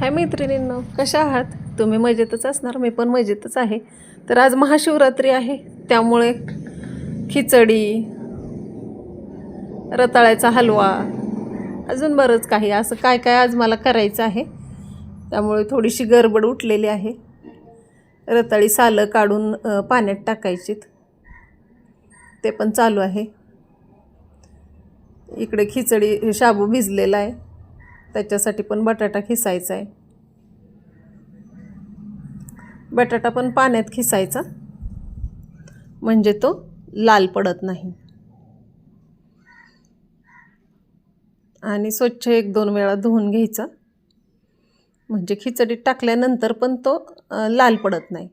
हाय मैत्रिणींनो कशा आहात? तुम्ही मजेतच असणार मी पण मजेतच आहे. तर आज महाशिवरात्री आहे त्यामुळे खिचडी रताळ्याचा हलवा अजून बरंच काही. असं काय काय आज मला करायचं आहे त्यामुळे थोडीशी गडबड उठलेली आहे. रताळी सालं काढून पाण्यात टाकायचीत. ते पण चालू आहे. इकडे खिचडी शाबू भिजलेला आहे. त्याच्यासाठी पण बटाटा खिसायचा आहे. बटाटा पण पाण्यात खिसायचा. म्हणजे तो लाल पडत नाही. आणि स्वच्छ एक दोन वेळा धुवून घ्यायचा. म्हणजे खिचडीत टाकल्यानंतर पण तो लाल पडत नाही.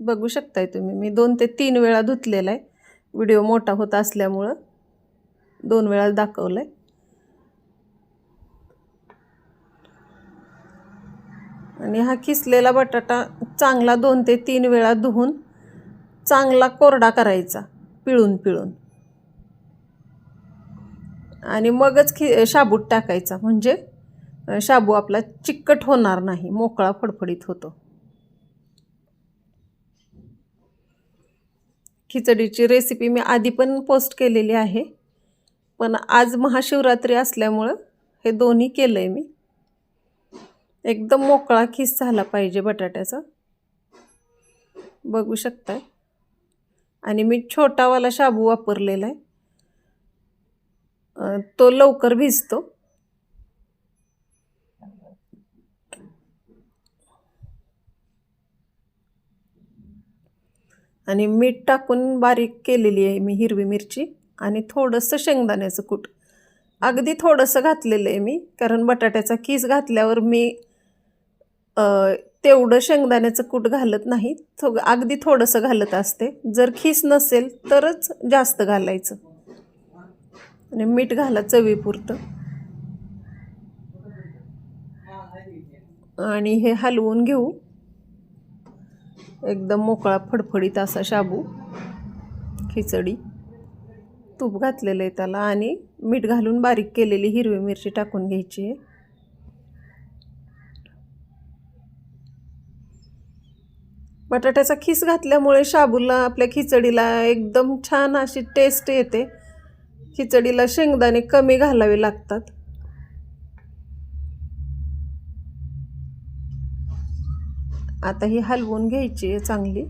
बघू शकताय तुम्ही. मी दोन ते तीन वेळा धुतलेला आहे. व्हिडिओ मोठा होत असल्यामुळं. दोन वेळा दाखवलं आहे आणि हा किसलेला बटाटा चांगला दोन ते तीन वेळा धुवून चांगला कोरडा करायचा पिळून पिळून. आणि मगच खि शाबूत टाकायचा म्हणजे शाबू आपला चिकट होणार नाही मोकळा फडफडीत होतो. खिचडीची रेसिपी मी आधी पण पोस्ट केलेली आहे. पण आज महाशिवरात्री असल्यामुळं हे दोन्ही केलं आहे मी. एकदम मोकळा खिस झाला पाहिजे बटाट्याचा. बघू शकताय. आणि मी छोटावाला शाबू वापरलेला आहे. तो लवकर भिजतो. आणि मीठ टाकून बारीक केलेली आहे मी हिरवी मिरची. आणि थोडंसं शेंगदाण्याचं कूट. अगदी थोडंसं घातलेलं आहे मी कारण बटाट्याचा कीस घातल्यावर मी तेवढं शेंगदाण्याचं कूट घालत नाही. थो अगदी थोडंसं घालत असते. जर खीस नसेल तरच जास्त घालायचं. आणि मीठ घाला चवीपुरतं. आणि हे हलवून घेऊ. एकदम मोकळा फडफडीत असा शाबू खिचडी. तूप घातलेलं आहे त्याला आणि मीठ घालून बारीक केलेली हिरवी मिरची टाकून घ्यायची. आहे बटाट्याचा खीस घातल्यामुळे शाबूला आपल्या खिचडीला एकदम छान अशी टेस्ट येते. खिचडीला शेंगदाणे कमी घालावे लागतात. आता ही हलवून घ्यायची आहे चांगली.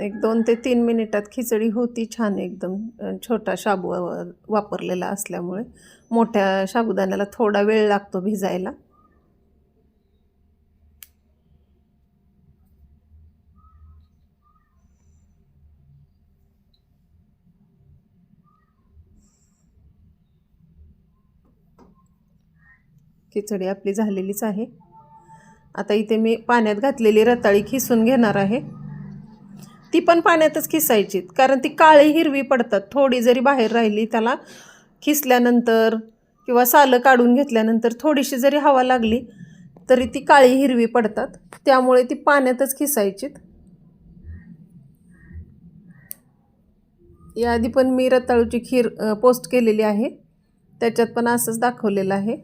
एक दोन ते तीन मिनिटात खिचडी होती छान एकदम छोटा शाबू वापरलेला असल्यामुळे मोठ्या साबुदाण्याला थोडा वेळ लागतो भिजायला. खिचडी आपली झालेलीच आहे. आता इथे मी पाण्यात घातलेली रताळी खिसून घेणार आहे. ती पण पाण्यातच खिसायची. कारण ती काळी हिरवी पडतात. थोडी जरी बाहेर राहिली त्याला खिसल्यानंतर किंवा सालं काढून घेतल्यानंतर थोडीशी जरी हवा लागली तरी ती काळी हिरवी पडतात. त्यामुळे ती पाण्यातच खिसायचीत याआधी पण मी रताळूची खीर पोस्ट केलेली आहे. त्याच्यात पण असंच दाखवलेलं आहे.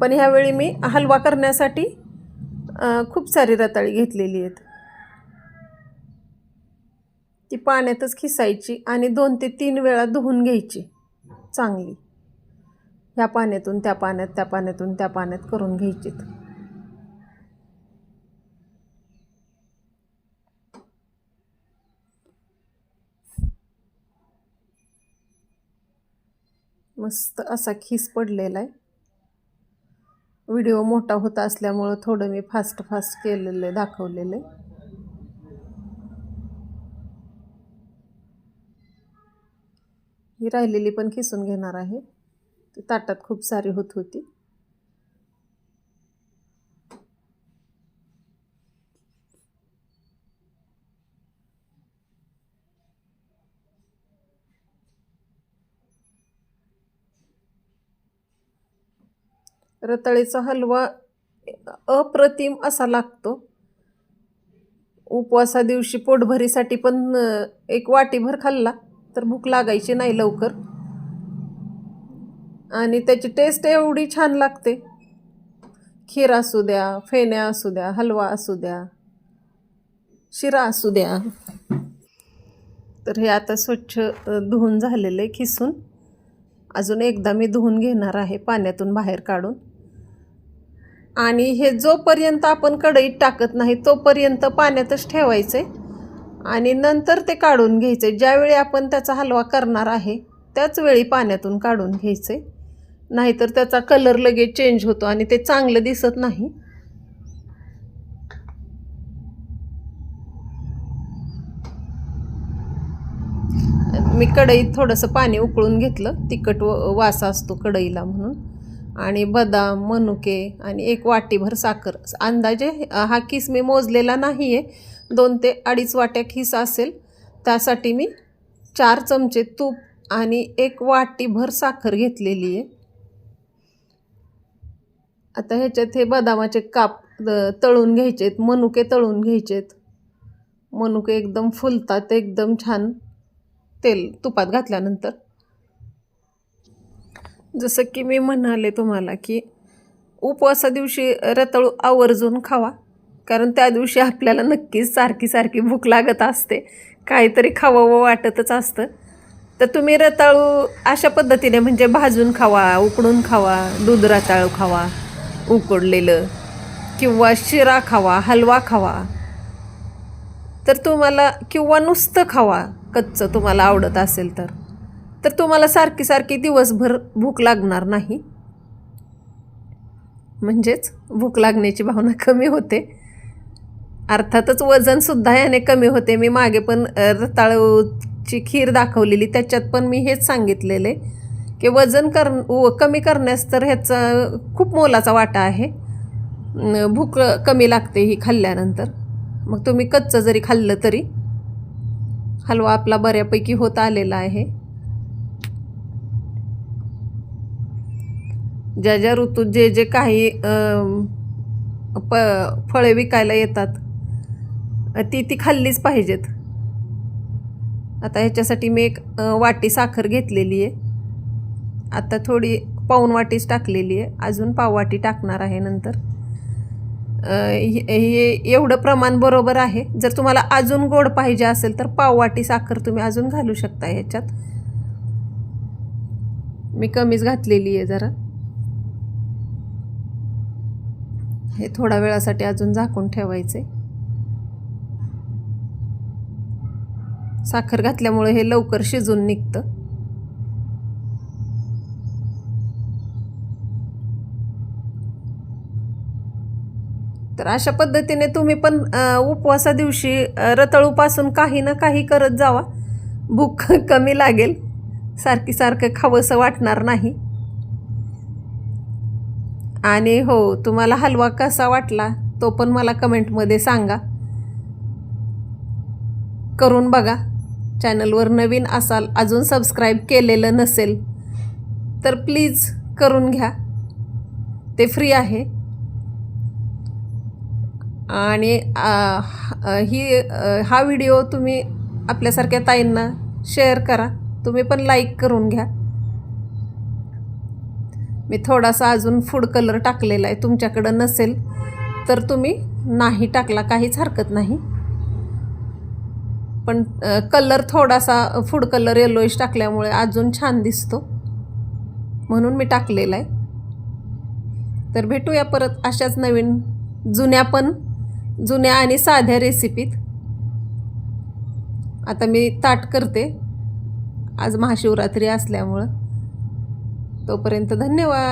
पण ह्यावेळी मी हलवा करण्यासाठी खूप सारी रताळी घेतलेली आहेत. ती पाण्यातच खिसायची आणि दोन ते तीन वेळा धुवून घ्यायची. चांगली. ह्या पाण्यातून त्या पाण्यात त्या पाण्यातून त्या पाण्यात करून घ्यायचीत. मस्त असा खीस पडलेला आहे. व्हिडिओ मोठा होता असल्यामुळं थोडं मी फास्ट फास्ट केलेलं आहे दाखवलेलं आहे. ही राहिलेली पण खिसून घेणार आहे. ती ताटात खूप सारी होत होती. रताळीचा हलवा अप्रतिम असा लागतो. उपवासा दिवशी पोटभरीसाठी पण एक वाटीभर खाल्ला. तर भूक लागायची नाही लवकर. आणि त्याची टेस्ट एवढी छान लागते. खीर असू द्या फेण्या असू द्या हलवा असू द्या शिरा असू द्या. तर हे आता स्वच्छ धुवून झालेलं आहे खिसून. अजून एकदा मी धुवून घेणार आहे पाण्यातून बाहेर काढून. आणि हे जोपर्यंत आपण कढईत टाकत नाही तोपर्यंत पाण्यातच ठेवायचं. आहे आणि नंतर ते काढून घ्यायचे. ज्यावेळी आपण त्याचा हलवा करणार आहे त्याच वेळी पाण्यातून काढून घ्यायचे. नाहीतर त्याचा कलर लगेच चेंज होतो आणि ते चांगलं दिसत नाही. मी कढईत थोडंसं पाणी उकळून घेतलं. तिखट व वास असतो कढईला म्हणून. आणि बदाम मनुके आणि एक वाटीभर साखर. अंदाजे हा किस मी मोजलेला नाही आहे दोन ते अडीच वाट्या खिस असेल. त्यासाठी मी चार चमचे तूप आणि एक वाटीभर साखर घेतलेली आहे. आता ह्याच्यात हे बदामाचे काप तळून घ्यायचे आहेत मनुके तळून घ्यायचे आहेत मनुके एकदम फुलतात एकदम छान तेल तुपात घातल्यानंतर. जसं की मी म्हणाले तुम्हाला की उपवासा दिवशी रताळू आवर्जून खावा. कारण त्या दिवशी आपल्याला नक्कीच सारखी सारखी भूक लागत असते. काहीतरी खावावं वाटतच असतं. तर तुम्ही रताळू अशा पद्धतीने म्हणजे भाजून खावा उकडून खावा दूध रताळू खावा उकडलेलं किंवा शिरा खावा हलवा खावा. तर तुम्हाला किंवा नुसतं खावा कच्चं तुम्हाला आवडत असेल तर. तर तुम्हाला सारखी सारखी दिवसभर भूक लागणार नाही. म्हणजेच भूक लागण्याची भावना कमी होते. अर्थातच वजनसुद्धा याने कमी होते. मी मागे पण रताळूची खीर दाखवलेली त्याच्यात पण मी हेच सांगितलेले की वजन कर व कमी करण्यास तर ह्याचा खूप मोलाचा वाटा आहे. भूक कमी लागते ही खाल्ल्यानंतर. मग तुम्ही कच्चं जरी खाल्लं तरी हलवा आपला बऱ्यापैकी होत आलेला आहे. ज्या ज्या ऋतूत जे जे काही प फळे विकायला येतात ती ती खाल्लीच पाहिजेत. आता ह्याच्यासाठी मी एक वाटी साखर घेतलेली आहे. आता थोडी पाऊन वाटीच टाकलेली आहे. अजून पाववाटी टाकणार आहे नंतर. हे हे एवढं प्रमाण बरोबर आहे. जर तुम्हाला अजून गोड पाहिजे असेल तर पाववाटी साखर तुम्ही अजून घालू शकता ह्याच्यात. मी कमीच घातलेली आहे जरा. हे थोड्या वेळासाठी अजून झाकून ठेवायचे. साखर घातल्यामुळे हे लवकर शिजून निघतं. तर अशा पद्धतीने तुम्ही पण उपवासा दिवशी रतळूपासून रताळूपासून काही ना काही करत जावा. भूक कमी लागेल. सारखी सारखं खावंसं वाटणार नाही. आणि हो तुम्हाला हलवा कसा वाटला तो पण मला कमेंटमध्ये सांगा. करून बघा. चॅनलवर नवीन असाल अजून सबस्क्राईब केलेलं नसेल तर प्लीज करून घ्या. ते फ्री आहे. आणि ही हा व्हिडिओ तुम्ही आपल्यासारख्या ताईंना शेअर करा. तुम्ही पण लाईक करून घ्या. मी थोडासा अजून फूड कलर टाकलेला आहे. तुमच्याकडं नसेल तर तुम्ही नाही टाकला काहीच हरकत नाही. पण कलर थोडासा फूड कलर येलोईश टाकल्यामुळे अजून छान दिसतो. म्हणून मी टाकलेला आहे. तर भेटूया परत अशाच नवीन जुन्या पण जुन्या आणि साध्या रेसिपीत आता मी ताट करते. आज महाशिवरात्री असल्यामुळं. तोपर्यंत धन्यवाद.